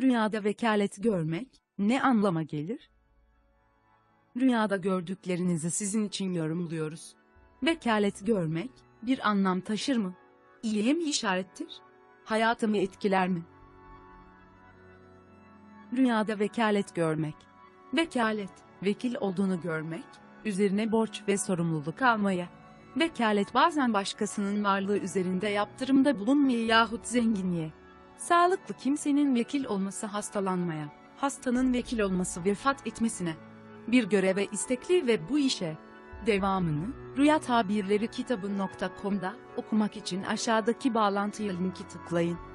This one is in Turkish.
Rüyada vekalet görmek ne anlama gelir? Rüyada gördüklerinizi sizin için yorumluyoruz. Vekalet görmek bir anlam taşır mı? İyiye mi işarettir? Hayatımı etkiler mi? Rüyada vekalet görmek. Vekalet, vekil olduğunu görmek, üzerine borç ve sorumluluk almaya. Vekalet bazen başkasının varlığı üzerinde yaptırımda bulunmaya yahut zenginliğe. Sağlıklı kimsenin vekil olması hastalanmaya, hastanın vekil olması vefat etmesine. Bir göreve istekli ve bu işe devamını Rüya Tabirleri kitabı.com'da okumak için aşağıdaki bağlantıya linki tıklayın.